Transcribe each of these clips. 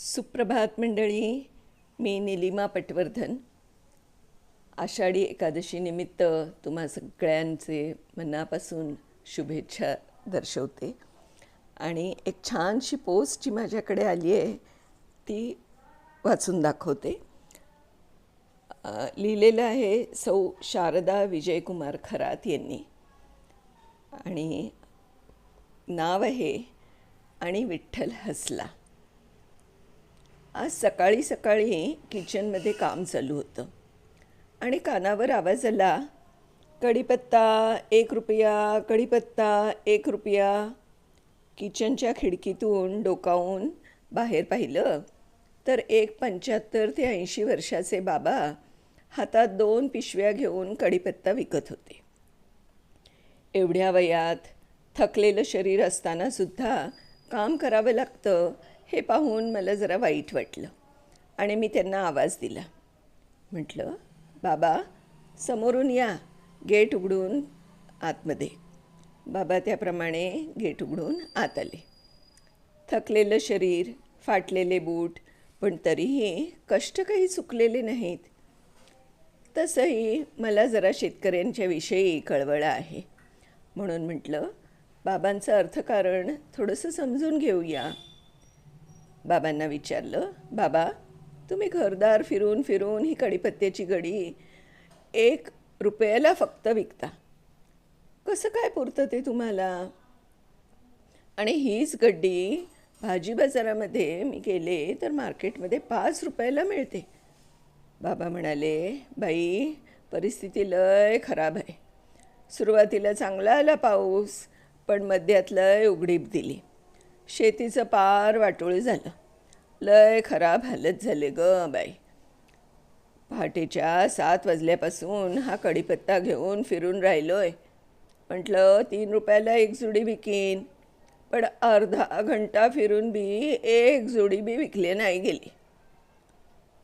सुप्रभात मंडळी मी निलिमा पटवर्धन. आषाढी एकादशीनिमित्त तुम्हा सगळ्यांचे मनापासून शुभेच्छा दर्शवते. आणि एक छानशी पोस्ट जी माझ्याकडे आली आहे ती वाचून दाखवते. लिहिलेलं आहे सौ शारदा विजयकुमार खरात यांनी. आणि नाव आहे आणि विठ्ठल हसला. आज सकाळी सकाळी किचनमध्ये काम चालू होतं. आणि कानावर आवाज आला कढीपत्ता एक रुपया कढीपत्ता एक रुपया. किचनच्या खिडकीतून डोकावून बाहेर पाहिलं तर एक पंच्याहत्तर ते ऐंशी वर्षाचे बाबा हातात दोन पिशव्या घेऊन कढीपत्ता विकत होते. एवढ्या वयात थकलेलं शरीर असतानासुद्धा काम करावं लागतं हे पाहून मला जरा वाईट वाटलं आणि मी त्यांना आवाज दिला. म्हटलं बाबा समोरून या गेट उघडून आतमध्ये. बाबा त्याप्रमाणे गेट उघडून आत आले. थकलेलं शरीर फाटलेले बूट पण तरीही कष्ट काही चुकलेले नाहीत. तसंही मला जरा शेतकऱ्यांच्याविषयी कळवळ आहे. म्हणून म्हटलं बाबांचं अर्थकारण थोडंसं समजून घेऊया. बाबांना विचारलं बाबा तुम्ही घरदार फिरून फिरून ही कडीपत्त्याची गडी एक रुपयाला फक्त विकता. कसं काय पुरतं ते तुम्हाला? आणि हीच गड्डी भाजी बाजारामध्ये मी गेले तर मार्केटमध्ये पाच रुपयाला मिळते. बाबा म्हणाले बाई परिस्थिती लय खराब आहे. सुरुवातीला चांगला आला पाऊस पण मध्यात लय उघडीप दिली. शेतीचं पार वाटोळ झालं. लय खराब हालत झाले ग बाई. पहाटेच्या सात वाजल्यापासून हा कढीपत्ता घेऊन फिरून राहिलोय. म्हटलं तीन रुपयाला एक जुडी विकीन. पण अर्धा घंटा फिरून बी एक जुडी बी विकली नाही गेली.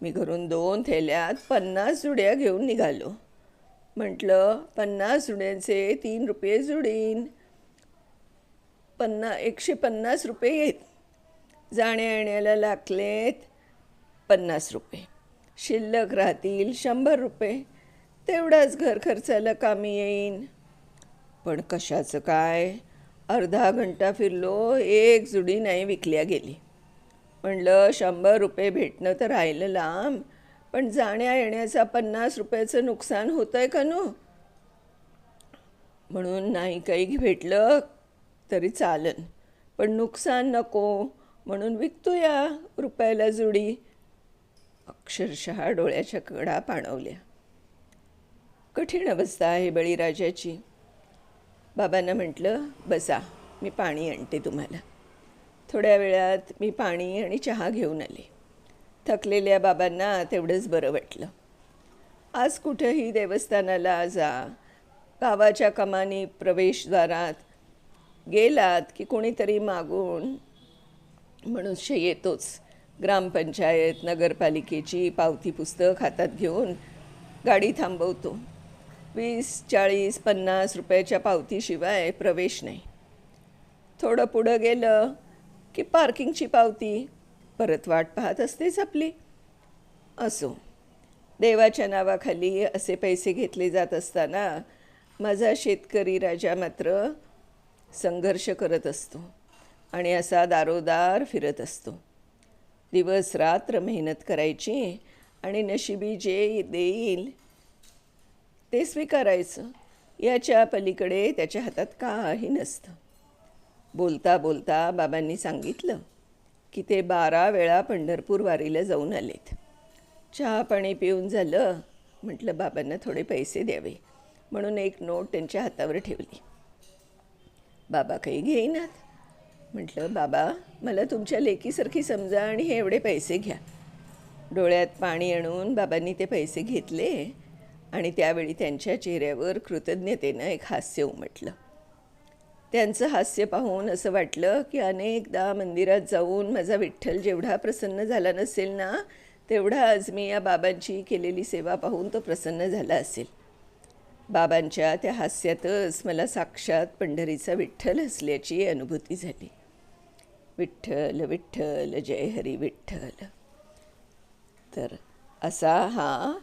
मी घरून दोन थैल्यात पन्नास जुड्या घेऊन निघालो. म्हटलं पन्नास जुड्यांचे तीन रुपये जुडीन. पन्ना एकशे पन्नास रुपये येत. जाण्या येण्याला लागलेत पन्नास रुपये. शिल्लक राहतील शंभर रुपये. तेवढाच घर खर्चाला कामी येईन. पण कशाचं काय? अर्धा घंटा फिरलो एक जुडी नाही विकल्या गेली. म्हणलं शंभर रुपये भेटणं तर राहिलं लांब पण जाण्या येण्याचा पन्नास रुपयाचं नुकसान होतं आहे का नो? म्हणून नाही काही भेटलं. तरी चालन पण नुकसान नको म्हणून विकतो या रुपयाला जुडी. अक्षरशः डोळ्याच्या कडा पाणवल्या. कठीण अवस्था आहे बळीराजाची. बाबांना म्हटलं बसा मी पाणी आणते तुम्हाला. थोड्या वेळात मी पाणी आणि चहा घेऊन आले. थकलेल्या बाबांना तेवढंच बरं वाटलं. आज कुठंही देवस्थानाला जा. गावाच्या कमानी प्रवेशद्वारात गेलात की कोणीतरी मागून मनुष्य येतोच. ग्रामपंचायत नगरपालिकेची पावती पुस्तक हातात घेऊन गाडी थांबवतो. वीस चाळीस पन्नास रुपयाच्या पावतीशिवाय प्रवेश नाही. थोडं पुढं गेलं की पार्किंगची पावती परत वाट पाहत असतेच आपली. असो देवाच्या नावाखाली असे पैसे घेतले जात असताना माझा शेतकरी राजा मात्र संघर्ष करत असतो आणि असा दारोदार फिरत असतो. दिवस रात्र मेहनत करायची आणि नशिबी जे देईल ते स्वीकारायचं. याच्या पलीकडे त्याच्या हातात काही नसतं. बोलता बोलता बाबांनी सांगितलं की ते बारा वेळा पंढरपूर वारीला जाऊन आलेत. चहा पाणी पिऊन झालं. म्हटलं बाबांना थोडे पैसे द्यावे. म्हणून एक नोट त्यांच्या हातावर ठेवली. बाबा काही घेईनात. म्हटलं बाबा मला तुमच्या लेकीसारखी समजा आणि हे एवढे पैसे घ्या. डोळ्यात पाणी आणून बाबांनी ते पैसे घेतले आणि त्यावेळी त्यांच्या चेहऱ्यावर कृतज्ञतेनं एक हास्य उमटलं. त्यांचं हास्य पाहून असं वाटलं की अनेकदा मंदिरात जाऊन माझा विठ्ठल जेवढा प्रसन्न झाला नसेल ना तेवढा आज मी या बाबांची केलेली सेवा पाहून तो प्रसन्न झाला असेल. बाबांच्या त्या हास्यातच मला साक्षात पंढरीचा विठ्ठल हसल्याची अनुभूती झाली. विठ्ठल विठ्ठल जय हरी विठ्ठल. तर असा हा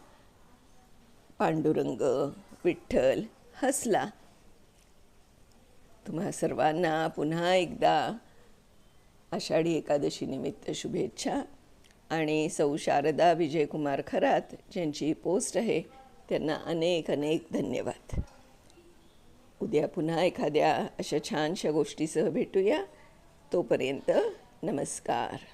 पांडुरंग विठ्ठल हसला. तुम्हा सर्वांना पुन्हा एकदा आषाढी एकादशीनिमित्त शुभेच्छा. आणि सौ शारदा विजयकुमार खरात ज्यांची पोस्ट आहे त्यांना अनेक अनेक धन्यवाद. उद्या पुन्हा एखाद्या अशा छानशा गोष्टीसह भेटूया. तोपर्यंत नमस्कार.